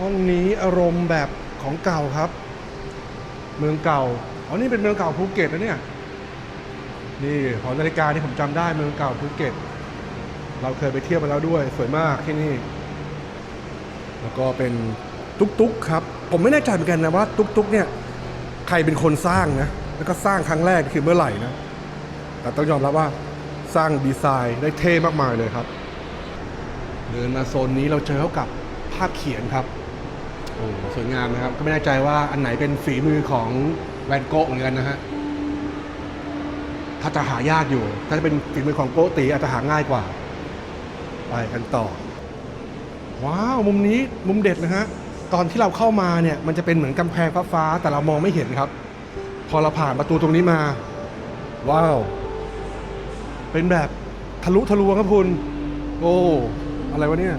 ห้องนี้อารมณ์แบบของเก่าครับ เมืองเก่าอ๋อนี่เป็นเมืองเก่าภูเก็ตนะเนี่ยนี่หอนาฬิกาที่ผมจำได้เมืองเก่าภูเก็ต เราเคยไปเที่ยวมาแล้วด้วยสวยมากที่นี่ แล้วก็เป็นตุ๊กตุ๊กครับ ผมไม่แน่ใจเหมือนกันนะว่าตุ๊กตุ๊กเนี่ยใครเป็นคนสร้างนะแล้วก็สร้างครั้งแรกคือเมื่อไหร่นะแต่ต้องยอมรับว่าสร้างดีไซน์ได้เท่มากมายเลยครับ เดินมาโซนนี้เราเจอเข้ากับภาพเขียนครับ อ้สวยงามนะครับ ก็ไม่แน่ใจว่าอันไหนเป็นฝีมือของแวนโกะเหมือนกันนะฮะถ้าจะหายากอยู่ ถ้าจะเป็นฝีมือของโกตีอาจจะหาง่ายกว่า ไปกันต่อ ว้าว มุมนี้มุมเด็ดนะฮะ ตอนที่เราเข้ามาเนี่ย มันจะเป็นเหมือนกำแพงฟ้าๆแต่เรามองไม่เห็นครับ พอเราผ่านประตูตรงนี้มา ว้าว เป็นแบบทะลุทะลวงครับคุณ โอ้ อะไรวะเนี่ย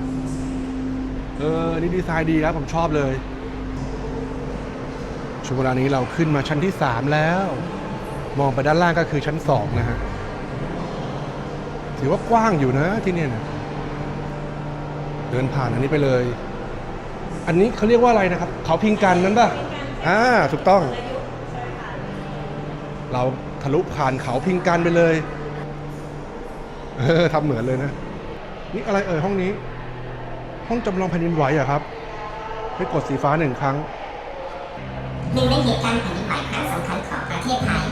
เออนี่ดีไซน์ดีครับ ผมชอบเลย ช่วงเวลานี้เราขึ้นมาชั้นที่สามแล้ว มองไปด้านล่างก็คือชั้นสองนะฮะ ถือว่ากว้างอยู่นะที่เนี่ยนะเดินผ่านอันนี้ไปเลย อันนี้เขาเรียกว่าอะไรนะครับ เขาพิงกันนั้นป่ะอ่าถูกต้อง เราทะลุผ่านเขาพิงกันไปเลย เออทำเหมือนเลยนะ นี่อะไรเอ่ยห้องนี้ ห้องจำลองแผ่นดินไหวเหรอะครับให้กดสีฟ้าหนึ่งครั้งหนึ่งในเหตุการณ์แผ่นดินไหวครั้งสำคัญของประเทศไทย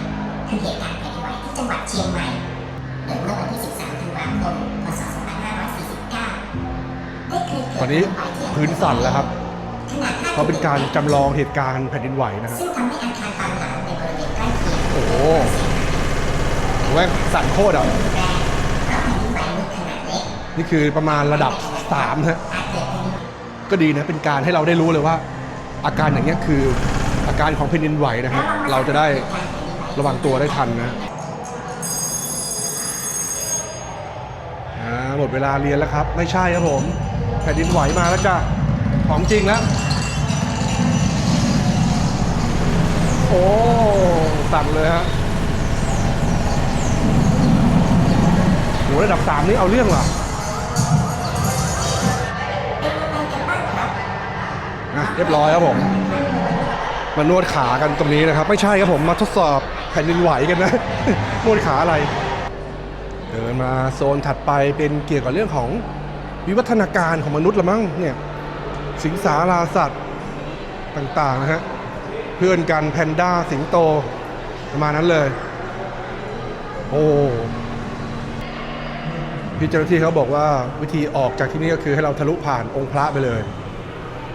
คือเหตุการณ์แผ่นดินไหวที่จังหวัดเชียงใหม่เกิดเมื่อวันที่ 13 ธันวาคม พศ 2549 ได้เคยเกิดตอนนี้แผ่นดิไหวที่พื้นสั่นแล้วครับขนาดเพราะเป็นการจำลองเหตุการณ์แผ่นดินไหวนะฮะซึ่งทำให้อาคารตามหลังในบริเวณใกล้เคียงโอ้โหแว่งสั่นโคตรอะแรงเพราะแผ่นดินไหวมีขนาดเล็กนี่คือประมาณระดับสามฮะอาจเก็ดีนะเป็นการให้เราได้รู้เลยว่า อาการอย่างเงี้คืออาการของแผ่นดินไหวนะฮะเราจะได้ระวังตัวได้ทันนะหมดเวลาเรียนแล้วครับ ไม่ใช่ครับผมแผ่นดินไหวมาแล้วจ้ะของจริงแล้ว โอ้สั่นเลยฮะโหระดับสามนี่เอาเรื่องว่ะอะ เรียบร้อยครับผม มานวดขากันตรงนี้นะครับ ไม่ใช่ครับผมมาทดสอบแผ่นดินไหวกันนะ นวดขาอะไร เดินมาโซนถัดไปเป็นเกี่ยวกับเรื่องของวิวัฒนาการของมนุษย์ละมั้งเนี่ยสิงสาราสัตว์ต่างๆนะฮะเพื่อนกันแพนด้าสิงโตประมาณนั้นเลย โอ้พี่เจ้าหน้าที่เขาบอกว่าวิธีออกจากที่นี่ก็คือให้เราทะลุผ่านองค์พระไปเลย